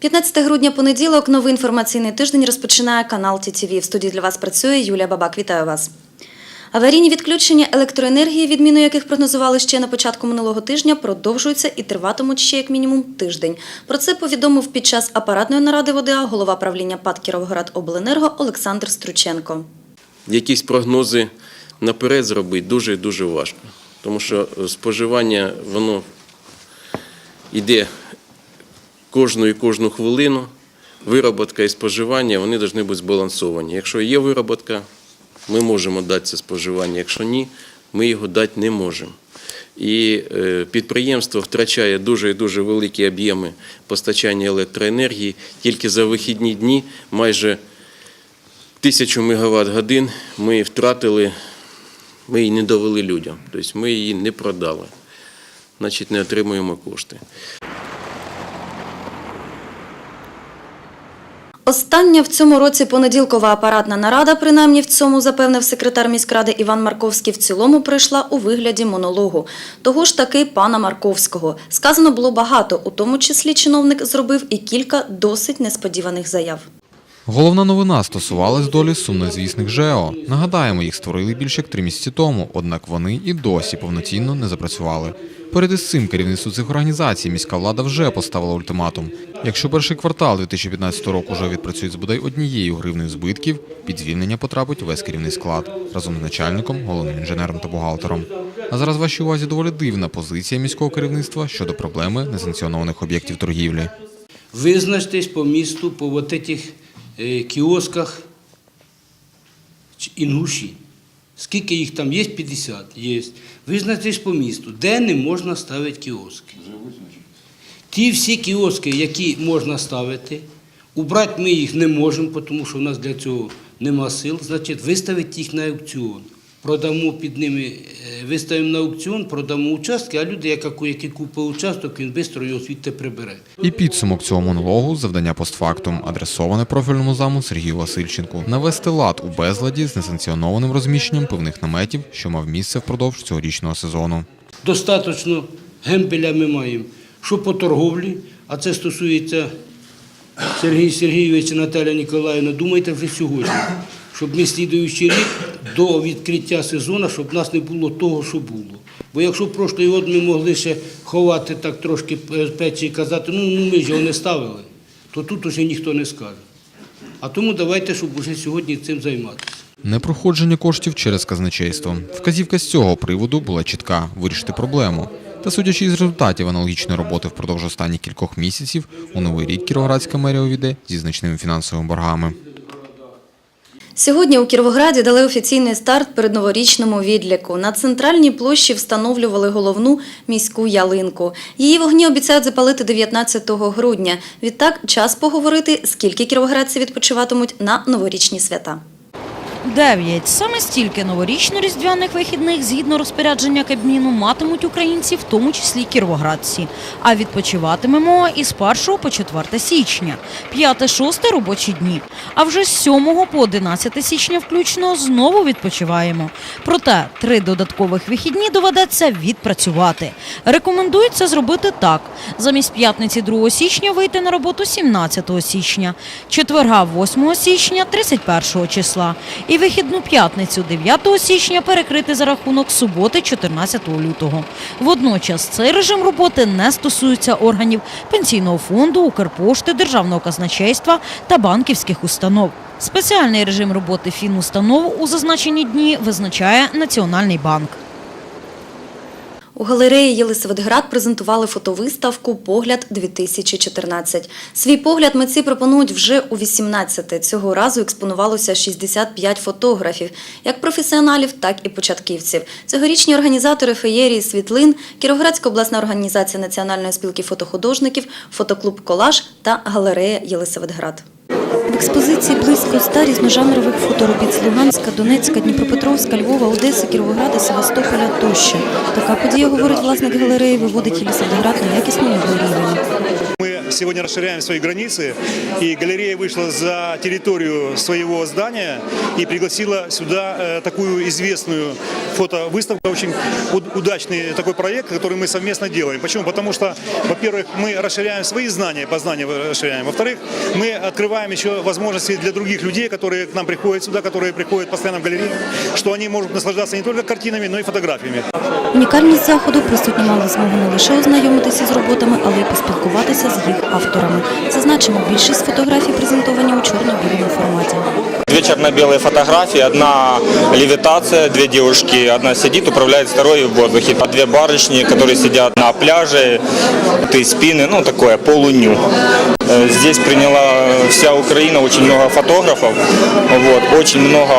15 грудня понеділок. Новий інформаційний тиждень розпочинає канал ТІТІВІ. В студії для вас працює Юлія Бабак. Вітаю вас. Аварійні відключення електроенергії, відміну яких прогнозували ще на початку минулого тижня, продовжуються і триватимуть ще як мінімум тиждень. Про це повідомив під час апаратної наради ВОДА голова правління ПАД Кіровоград-Обленерго Олександр Струченко. якісь прогнози наперед зробити дуже дуже важко. Тому що споживання воно йде кожну і кожну хвилину. Вироботка і споживання вони повинні бути збалансовані. Якщо є вироботка, ми можемо дати це споживання. Якщо ні, ми його дати не можемо. І е, підприємство втрачає дуже і дуже великі об'єми постачання електроенергії. Тільки за вихідні дні майже тисячу мегаватт годин ми втратили, ми її не довели людям. Тобто ми її не продали. Значить, не отримуємо кошти. Остання в цьому році понеділкова апаратна нарада, принаймні в цьому запевнив секретар міськради Іван Марковський, в цілому прийшла у вигляді монологу. Того ж таки пана Марковського. Сказано було багато, у тому числі чиновник зробив і кілька досить несподіваних заяв. Головна новина стосувалась долі сумнозвісних ЖЕО. Нагадаємо, їх створили більше як три місяці тому, однак вони і досі повноцінно не запрацювали. Перед із цим керівництву цих організацій міська влада вже поставила ультиматум. Якщо перший квартал 2015 року вже відпрацюють з бодай однією гривнею збитків, під звільнення потрапить весь керівний склад разом з начальником, головним інженером та бухгалтером. А зараз вашій увазі доволі дивна позиція міського керівництва щодо проблеми несанкціонованих об'єктів торгівлі. Визначтесь по місту, по вот кіосках ч- інгуші. Скільки їх там є? 50? Є. Визначтесь по місту, де не можна ставити кіоски. Ті всі кіоски, які можна ставити, убрати ми їх не можемо, тому що в нас для цього нема сил. Значить, виставити їх на аукціон. Продамо під ними, е, виставимо на аукціон, продамо участки, а люди, які купить участок, він швидко його звідти прибере. І підсумок цього монологу завдання постфактум адресоване профільному заму Сергію Васильченку навести лад у безладі з несанкціонованим розміщенням пивних наметів, що мав місце впродовж цьогорічного сезону. Достаточно гемпеля ми маємо, що по торговлі, а це стосується Сергія Сергійовича, Наталя Ніколаївна, думайте вже сьогодні, щоб ми слідуючий рік до відкриття сезону, щоб нас не було того, що було. Бо якщо прошлий год ми могли ще ховати так трошки печі і казати, ну, ну ми ж його не ставили, то тут уже ніхто не скаже. А тому давайте, щоб уже сьогодні цим займатися. Непроходження коштів через казначейство. Вказівка з цього приводу була чітка вирішити проблему. Та судячи із результатів аналогічної роботи впродовж останніх кількох місяців, у новий рік Кіровоградська мерія увійде зі значними фінансовими боргами. Сьогодні у Кіровограді дали офіційний старт перед новорічному відліку. На центральній площі встановлювали головну міську ялинку. Її вогні обіцяють запалити 19 грудня. Відтак час поговорити, скільки кіровоградці відпочиватимуть на новорічні свята. Дев'ять. Саме стільки новорічно-різдвяних вихідних згідно розпорядження Кабміну матимуть українці, в тому числі кіровоградці. А відпочиватимемо із 1 по 4 січня, 5-6 робочі дні. А вже з 7 по 11 січня включно знову відпочиваємо. Проте три додаткових вихідні доведеться відпрацювати. Рекомендується зробити так: замість п'ятниці 2 січня вийти на роботу 17 січня, четверга 8 січня 31 числа і вихідну п'ятницю 9 січня перекрити за рахунок суботи 14 лютого. Водночас цей режим роботи не стосується органів пенсійного фонду, Укрпошти, Державного казначейства та банківських установ. Спеціальний режим роботи фінустанов у зазначені дні визначає Національний банк. У галереї Єлисаветград презентували фотовиставку Погляд 2014 Свій погляд митці пропонують вже у 18-те. Цього разу експонувалося 65 фотографів, як професіоналів, так і початківців. Цьогорічні організатори феєрії світлин, Кіровоградська обласна організація Національної спілки фотохудожників, фотоклуб Колаж та галерея Єлисаветград. Експозиції близько ста різножанрових фоторобіт з Луганська, Донецька, Дніпропетровська, Львова, Одеси, Кіровограда, Севастополя тощо. Така подія, говорить власник галереї, виводить Єлисаветград на якісно новий рівень. Сегодня расширяем свои границы, и галерея вышла за территорию своего здания и пригласила сюда э, такую известную фотовыставку. Очень уд- удачный такой проект, который мы совместно делаем. Почему? Потому что, во-первых, мы расширяем свои знания, познания расширяем. Во-вторых, мы открываем еще возможности для других людей, которые к нам приходят сюда, которые приходят постоянно в галерею, что они могут наслаждаться не только картинами, но и фотографиями. Унікальність заходу присутні мали змогу не лише ознайомитися з роботами, але й поспілкуватися з їх авторами. Зазначимо, більшість фотографій презентовані у чорно-білому форматі. Две черно-белые фотографии, одна левитация, две девушки, одна сидит, управляет второй в воздухе, а две барышни, которые сидят на пляже, ты спины, ну такое, полуню. Э, Здесь приняла вся Украина, очень много фотографов, вот, очень много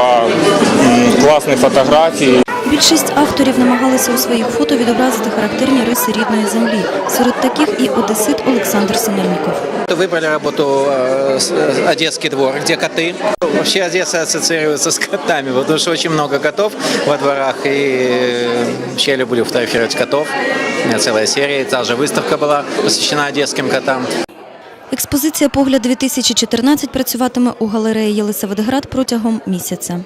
м, классных фотографий. Більшість авторів намагалися у своїх фото відобразити характерні риси рідної землі. Серед таких і одесит Олександр Синельніков. Выбрали работу э, с- э, «Одесский двор», где коты. Вообще Одесса ассоциируется с котами, потому что очень много котов во дворах. И э, вообще я люблю фотографировать котов. У меня целая серия. Та же выставка была посвящена одесским котам. Експозиція «Погляд 2014» працюватиме у галереї Єлисаветград протягом місяця.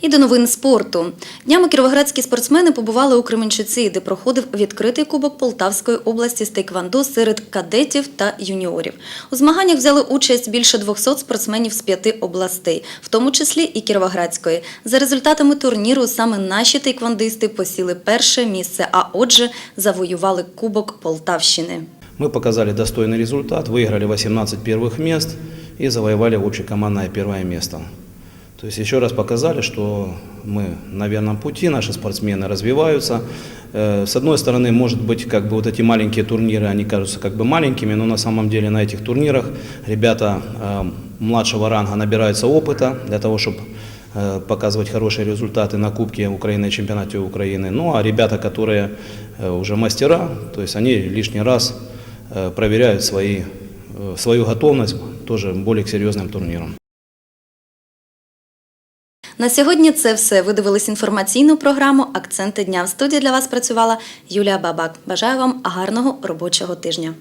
І до новин спорту. Днями кіровоградські спортсмени побували у Кременчуці, де проходив відкритий кубок Полтавської області з тейквандо серед кадетів та юніорів. У змаганнях взяли участь більше 200 спортсменів з п'яти областей, в тому числі і Кіровоградської. За результатами турніру саме наші тейквандисти посіли перше місце, а отже, завоювали кубок Полтавщини. Мы показали достойный результат, выиграли 18 первых мест и завоевали общекомандное первое место. То есть еще раз показали, что мы на верном пути, наши спортсмены развиваются. Э, С одной стороны, может быть, как бы вот эти маленькие турниры, они кажутся как бы маленькими, но на самом деле на этих турнирах ребята э, младшего ранга набираются опыта для того, чтобы э, показывать хорошие результаты на Кубке Украины и чемпионате Украины. Ну а ребята, которые уже мастера, то есть они лишний раз проверяют свои, свою готовность тоже более к серьезным турнирам. На сьогодні це все. Ви дивились інформаційну програму Акценти дня. В студії для вас працювала Юлія Бабак. Бажаю вам гарного робочого тижня.